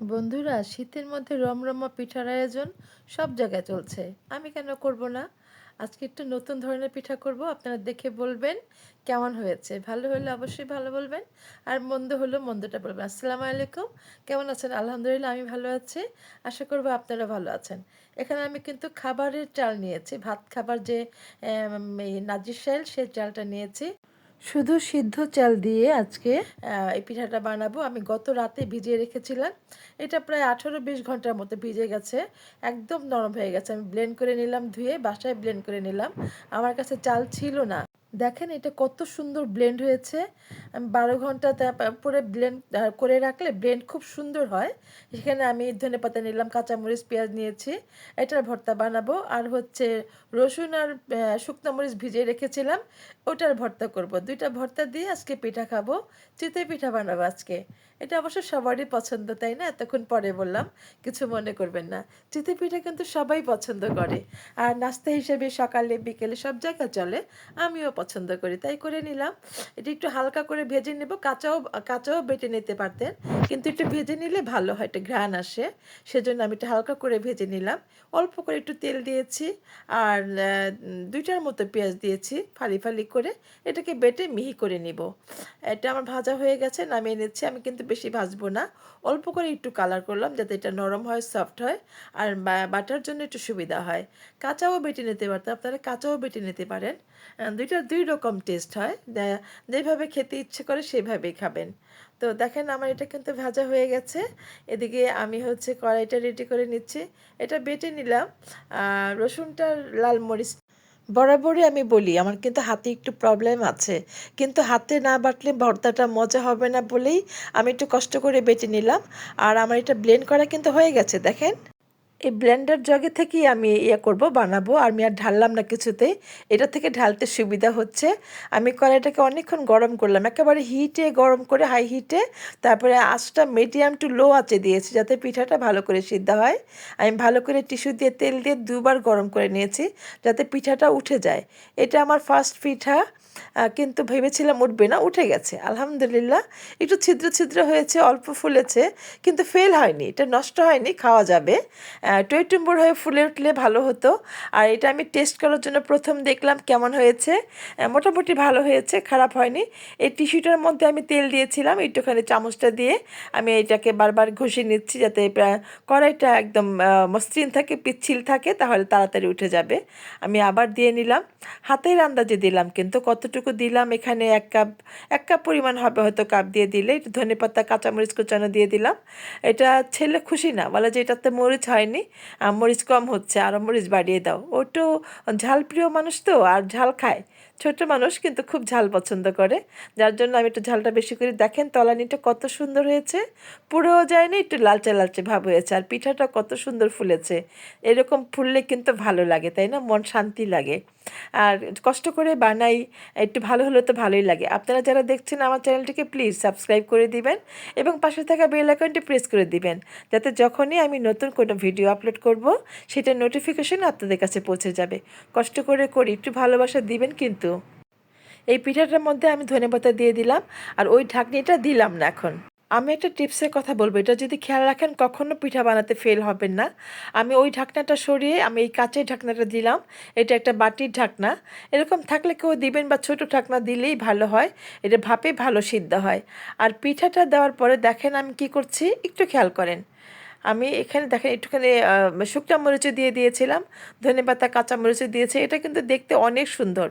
বন্ধুরা, শীতের মধ্যে রমরমা পিঠার আয়োজন সব জায়গায় চলছে। আমি কেন করব না? আজকে একটু নতুন ধরনের পিঠা করব। আপনারা দেখে বলবেন কেমন হয়েছে। ভালো হলে অবশ্যই ভালো বলবেন, আর মন্দ হলেও মন্দটা বলবেন। আসসালামু আলাইকুম। কেমন আছেন? আলহামদুলিল্লাহ, আমি ভালো আছি। আশা করব আপনারা ভালো আছেন। এখানে আমি কিন্তু খাবারের চাল নিয়েছি। ভাত খাবার যে নাজির সেই চালটা নিয়েছি। শুধু সিদ্ধ চাল দিয়ে আজকে এই পিঠাটা বানাবো। আমি গত রাতে ভিজিয়ে রেখেছিলাম। এটা প্রায় আঠারো বিশ ঘণ্টার মতো ভিজে গেছে। একদম নরম হয়ে গেছে। আমি ব্লেন্ড করে নিলাম, ধুয়ে বাসায় ব্লেন্ড করে নিলাম। আমার কাছে চাল ছিল না। দেখেন এটা কত সুন্দর ব্লেন্ড হয়েছে। আমি বারো ঘণ্টা তারপরে ব্লেন্ড করে রাখলে ব্লেন্ড খুব সুন্দর হয়। সেখানে আমি ধনে পাতা নিলাম, কাঁচামরিচ, পেঁয়াজ নিয়েছি। এটার ভর্তা বানাবো। আর হচ্ছে রসুন আর শুকনো মরিচ ভিজিয়ে রেখেছিলাম, ওটার ভর্তা করব। দুইটা ভর্তা দিয়ে আজকে পিঠা খাব। চিতে পিঠা বানাবো আজকে। এটা অবশ্য সবারই পছন্দ, তাই না? এতক্ষণ পরে বললাম, কিছু মনে করবেন না। চিতে পিঠা কিন্তু সবাই পছন্দ করে। আর নাস্তা হিসেবে সকালে, বিকেলে সব জায়গায় চলে। আমিও পছন্দ করি, তাই করে নিলাম। এটা একটু হালকা করে ভেজে নেব, কাঁচাও কাঁচাও বেটে নিতে পারতেন, কিন্তু একটু ভেজে নিলে ভালো হয়, একটা ঘ্রাণ আসে। সেজন্য আমি একটু হালকা করে ভেজে নিলাম। অল্প করে একটু তেল দিয়েছি আর দুইটার মতো পেঁয়াজ দিয়েছি, ফালি ফালি করে। এটাকে বেটে মিহি করে নিব। এটা আমার ভাজা হয়ে গেছে, নামিয়ে নিচ্ছি। আমি কিন্তু বেশি ভাজবো না। অল্প করে একটু কালার করলাম, যাতে এটা নরম হয় সফট হয়, আর বাটার জন্য একটু সুবিধা হয়। কাঁচাও বেটে নিতে পারতেন, আপনারা কাঁচাও বেটে নিতে পারেন। দুইটার দুই রকম টেস্ট হয়। যেভাবে খেতে ইচ্ছে করে সেভাবেই খাবেন। তো দেখেন আমার এটা কিন্তু ভাজা হয়ে গেছে। এদিকে আমি হচ্ছে কড়াইটা রেডি করে নিচ্ছি। এটা বেটে নিলাম। রসুনটা লাল মরিচ বরাবরই আমি বলি, আমার কিন্তু হাতে একটু প্রবলেম আছে। কিন্তু হাতে না বাটলে ভর্তাটা মজা হবে না বলেই আমি একটু কষ্ট করে বেটে নিলাম। আর আমার এটা ব্লেন্ড করা কিন্তু হয়ে গেছে, দেখেন। এই ব্লেন্ডার জগে থেকেই আমি ইয়ে করব, বানাবো। আর আমি আর ঢাললাম না কিছুতেই। এটা থেকে ঢালতে সুবিধা হচ্ছে। আমি কড়াইটাকে অনেকক্ষণ গরম করলাম। একেবারে হিটে গরম করে হাই হিটে তারপরে আঁচটা মিডিয়াম টু লো আঁচে দিয়েছি যাতে পিঠাটা ভালো করে সিদ্ধ হয়। আমি ভালো করে টিস্যু দিয়ে তেল দিয়ে দুবার গরম করে নিয়েছি যাতে পিঠাটা উঠে যায়। এটা আমার ফার্স্ট পিঠা। কিন্তু ভেবেছিলাম উঠবে না, উঠে গেছে। আলহামদুলিল্লাহ, একটু ছিদ্র ছিদ্র হয়েছে, অল্প ফুলেছে, কিন্তু ফেল হয়নি। এটা নষ্ট হয়নি, খাওয়া যাবে। টইটুম্বর হয়ে ফুলে উঠলে ভালো হতো। আর এটা আমি টেস্ট করার জন্য প্রথম দেখলাম কেমন হয়েছে। মোটামুটি ভালো হয়েছে, খারাপ হয়নি। এই টিস্যুটার মধ্যে আমি তেল দিয়েছিলাম, একটুখানি চামচটা দিয়ে আমি এটাকে বারবার ঘষে নিচ্ছি যাতে কড়াইটা একদম মসৃণ থাকে, পিচ্ছিল থাকে, তাহলে তাড়াতাড়ি উঠে যাবে। আমি আবার দিয়ে নিলাম। হাতের আন্দাজে দিলাম, কিন্তু কতটুকু দিলাম, এখানে এক কাপ এক কাপ পরিমাণ হবে হয়তো কাপ দিয়ে দিলে। একটু ধনে পাতা, কাঁচামরিচ কুচানো দিয়ে দিলাম। এটা ছেলে খুশি না, বলে যে এটাতে মরিচ হয়নি মরিচ কম হচ্ছে আরও মরিচ বাড়িয়ে দাও। ও একটু ঝাল প্রিয় মানুষ তো, আর ঝাল খায়। ছোট মানুষ কিন্তু খুব ঝাল পছন্দ করে। যার জন্য আমি একটু ঝালটা বেশি করে দেখেন, তলানিটা কত সুন্দর হয়েছে। পুরোও যায়নি, একটু লালচে লালচে ভাব হয়েছে। আর পিঠাটা কত সুন্দর ফুলেছে। এরকম ফুললে কিন্তু ভালো লাগে, তাই না? মন শান্তি লাগে। আর কষ্ট করে বানাই, একটু ভালো হলে তো ভালোই লাগে। আপনারা যারা দেখছেন আমার চ্যানেলটিকে, প্লিজ সাবস্ক্রাইব করে দিবেন এবং পাশে থাকা বেল আইকনটি প্রেস করে দিবেন। যাতে যখনই আমি নতুন কোনো ভিডিও আপলোড করব সেটা নোটিফিকেশন আপনাদের কাছে পৌঁছে যাবে। কষ্ট করে করি, একটু ভালোবাসা দিবেন কিন্তু এই পিঠাটার মধ্যে আমি ধনেপাতা দিয়ে দিলাম আর ওই ঢাকনিটা দিলাম না এখন। আমি একটা টিপসের কথা বলব, এটা যদি খেয়াল রাখেন কখনো পিঠা বানাতে ফেল হবেন না। আমি ওই ঢাকনাটা সরিয়ে আমি এই কাঁচের ঢাকনাটা দিলাম, এটা একটা বাটির ঢাকনা। এরকম থাকলে কেউ দিবেন বা ছোট ঢাকনা দিলেই ভালো হয়, এটা ভাপে ভালো সিদ্ধ হয়। আর পিঠাটা দেওয়ার পরে দেখেন আমি কি করছি, একটু খেয়াল করেন। আমি এখানে দেখেন একটুখানি শুকনা মরিচও দিয়ে দিয়েছিলাম ধনে পাতা কাঁচা মরিচও দিয়েছে, এটা কিন্তু দেখতে অনেক সুন্দর।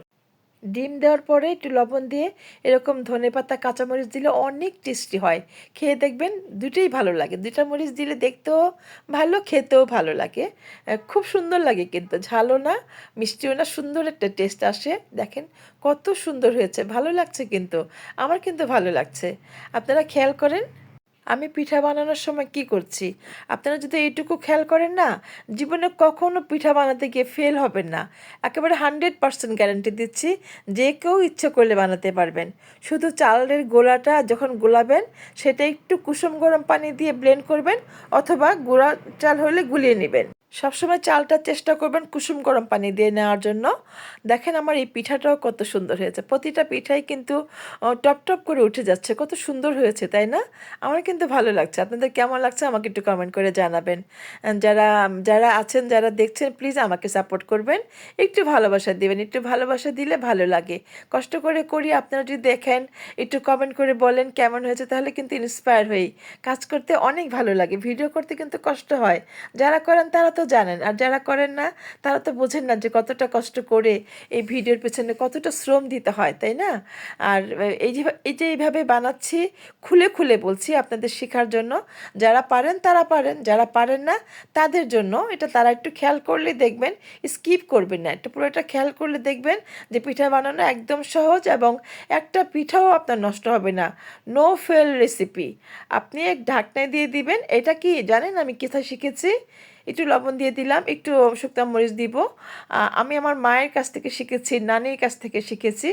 ডিম দেওয়ার পরে একটু লবণ দিয়ে এরকম ধনে পাতা, কাঁচামরিচ দিলে অনেক টেস্টি হয়। খেয়ে দেখবেন দুটোই ভালো লাগে। দুটা মরিচ দিলে দেখতেও ভালো, খেতেও ভালো লাগে। খুব সুন্দর লাগে কিন্তু। ঝালও না, মিষ্টিও না, সুন্দর একটা টেস্ট আসে। দেখেন কত সুন্দর হয়েছে। ভালো লাগছে কিন্তু। আমার কিন্তু ভালো লাগছে। আপনারা খেয়াল করেন আমি পিঠা বানানোর সময় কি করছি? আপনারা যদি এইটুকু খেয়াল করেন না, জীবনে কখনো পিঠা বানাতে গিয়ে ফেল হবেন না। একেবারে হান্ড্রেড পার্সেন্ট গ্যারান্টি দিচ্ছি, যে কেউ ইচ্ছে করলে বানাতে পারবেন। শুধু চালের গোলাটা যখন গোলাবেন, সেটা একটু কুসুম গরম পানি দিয়ে ব্লেন্ড করবেন, অথবা গুঁড়া চাল হলে গুলিয়ে নেবেন। সবসময় চালটা চেষ্টা করবেন কুসুম গরম পানি দিয়ে নেওয়ার জন্য। দেখেন আমার এই পিঠাটাও কত সুন্দর হয়েছে। প্রতিটা পিঠাই কিন্তু টপ টপ করে উঠে যাচ্ছে। কত সুন্দর হয়েছে, তাই না? আমার কিন্তু ভালো লাগছে। আপনাদের কেমন লাগছে আমাকে একটু কমেন্ট করে জানাবেন। যারা যারা আছেন, যারা দেখছেন প্লিজ আমাকে সাপোর্ট করবেন। একটু ভালোবাসা দিবেন। একটু ভালোবাসা দিলে ভালো লাগে। কষ্ট করে করি, আপনারা যদি দেখেন, একটু কমেন্ট করে বলেন কেমন হয়েছে, তাহলে কিন্তু ইন্সপায়ার হই। কাজ করতে অনেক ভালো লাগে। ভিডিও করতে কিন্তু কষ্ট হয়। যারা করেন তারা তো জানেন, আর যারা করেন না, তারা তো বোঝেন না যে কতটা কষ্ট করে এই ভিডিওর পেছনে কতটা শ্রম দিতে হয়, তাই না? আর এই যে এই যে এইভাবে বানাচ্ছি, খুলে খুলে বলছি আপনাদের শেখার জন্য। যারা পারেন, তারা পারেন, যারা পারেন না, তাদের জন্য এটা তারা একটু খেয়াল করলে দেখবেন, স্কিপ করবেন না। একটু পুরোটা খেয়াল করলে দেখবেন যে পিঠা বানানো একদম সহজ এবং একটা পিঠাও আপনার নষ্ট হবে না। No fail recipe. আপনি এক ঢাকনায় দিয়ে দিবেন। এটা কি জানেন আমি কোথায় শিখেছি? একটু লবণ দিয়ে দিলাম, একটু শুকনা মরিচ দিব। আমি আমার মায়ের কাছ থেকে শিখেছি, নানির কাছ থেকে শিখেছি।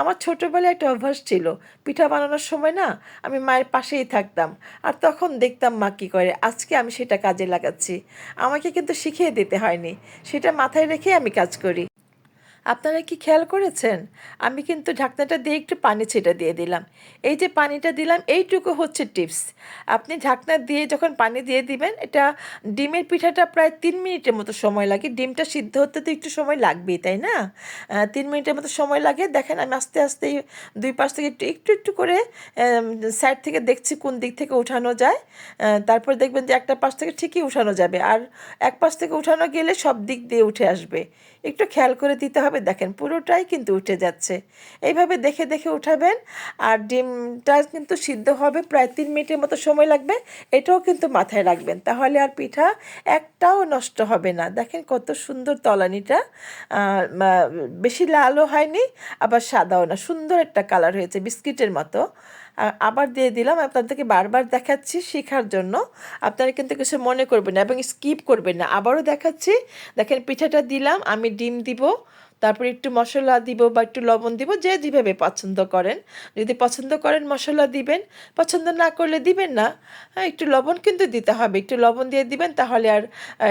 আমার ছোটোবেলায় একটা অভ্যাস ছিল, পিঠা বানানোর সময় না আমি মায়ের পাশেই থাকতাম, আর তখন দেখতাম মা কী করে, আজকে আমি সেটা কাজে লাগাচ্ছি। আমাকে কিন্তু শিখিয়ে দিতে হয়নি, সেটা মাথায় রেখে আমি কাজ করি। আপনারা কি খেয়াল করেছেন? আমি কিন্তু ঢাকনাটা দিয়ে একটু পানি ছেটা দিয়ে দিলাম। এই যে পানিটা দিলাম, এইটুকু হচ্ছে টিপস। আপনি ঢাকনা দিয়ে যখন পানি দিয়ে দিবেন, এটা ডিমের পিঠাটা প্রায় তিন মিনিটের মতো সময় লাগে। ডিমটা সিদ্ধ হতে তো একটু সময় লাগবেই, তাই না? তিন মিনিটের মতো সময় লাগে। দেখেন, আমি আস্তে আস্তে দুই পাশ থেকে একটু একটু একটু করে সাইড থেকে দেখছি কোন দিক থেকে উঠানো যায়। তারপর দেখবেন যে একটা পাশ থেকে ঠিকই উঠানো যাবে। আর এক পাশ থেকে উঠানো গেলে সব দিক দিয়ে উঠে আসবে। একটু খেয়াল করে দিতে হবে। দেখেন পুরোটাই কিন্তু উঠে যাচ্ছে। এইভাবে দেখে দেখে উঠাবেন, আর ডিমটা কিন্তু সিদ্ধ হবে প্রায় তিন মিনিটের মতো সময় লাগবে, এটাও কিন্তু মাথায় রাখবেন। তাহলে আর পিঠা একটাও নষ্ট হবে না। দেখেন কত সুন্দর তলানিটা বেশি লালও হয়নি, আবার সাদাও না, সুন্দর একটা কালার হয়েছে বিস্কিটের মতো। আবার দিয়ে দিলাম, আপনাদেরকে বারবার দেখাচ্ছি শেখার জন্য, আপনারা কিন্তু কিছু মনে করবেন না এবং স্কিপ করবেন না। আবারও দেখাচ্ছি, দেখেন পিঠাটা দিলাম, আমি ডিম দিব তারপর একটু মশলা দিব বা একটু লবণ দিব, যে যেভাবে পছন্দ করেন। যদি পছন্দ করেন মশলা দিবেন, পছন্দ না করলে দিবেন না। হ্যাঁ একটু লবণ কিন্তু দিতে হবে। একটু লবণ দিয়ে দিবেন, তাহলে আর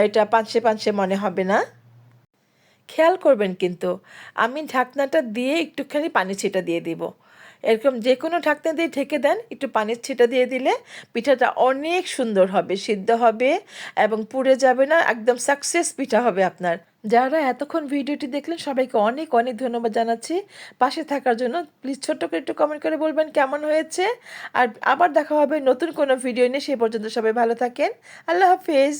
এটা পাঁচে পাঁচে মনে হবে না। খেয়াল করবেন কিন্তু, আমি ঢাকনাটা দিয়ে একটুখানি পানি ছিটা দিয়ে দিব। এরকম যে কোনো ঢাকনা দিয়ে ঢেকে দেন, একটু পানির ছিটা দিয়ে দিলে পিঠাটা অনেক সুন্দর হবে, সিদ্ধ হবে এবং পুড়ে যাবে না, একদম সাকসেস পিঠা হবে আপনার। যারা এতক্ষণ ভিডিওটি দেখলেন, সবাইকে অনেক অনেক ধন্যবাদ জানাচ্ছি। পাশে থাকার জন্য প্লিজ ছোট্ট করে একটু কমেন্ট করে বলবেন কেমন হয়েছে। আর আবার দেখা হবে নতুন কোনো ভিডিও নিয়ে সেই পর্যন্ত সবাই ভালো থাকেন। আল্লাহ হাফিজ।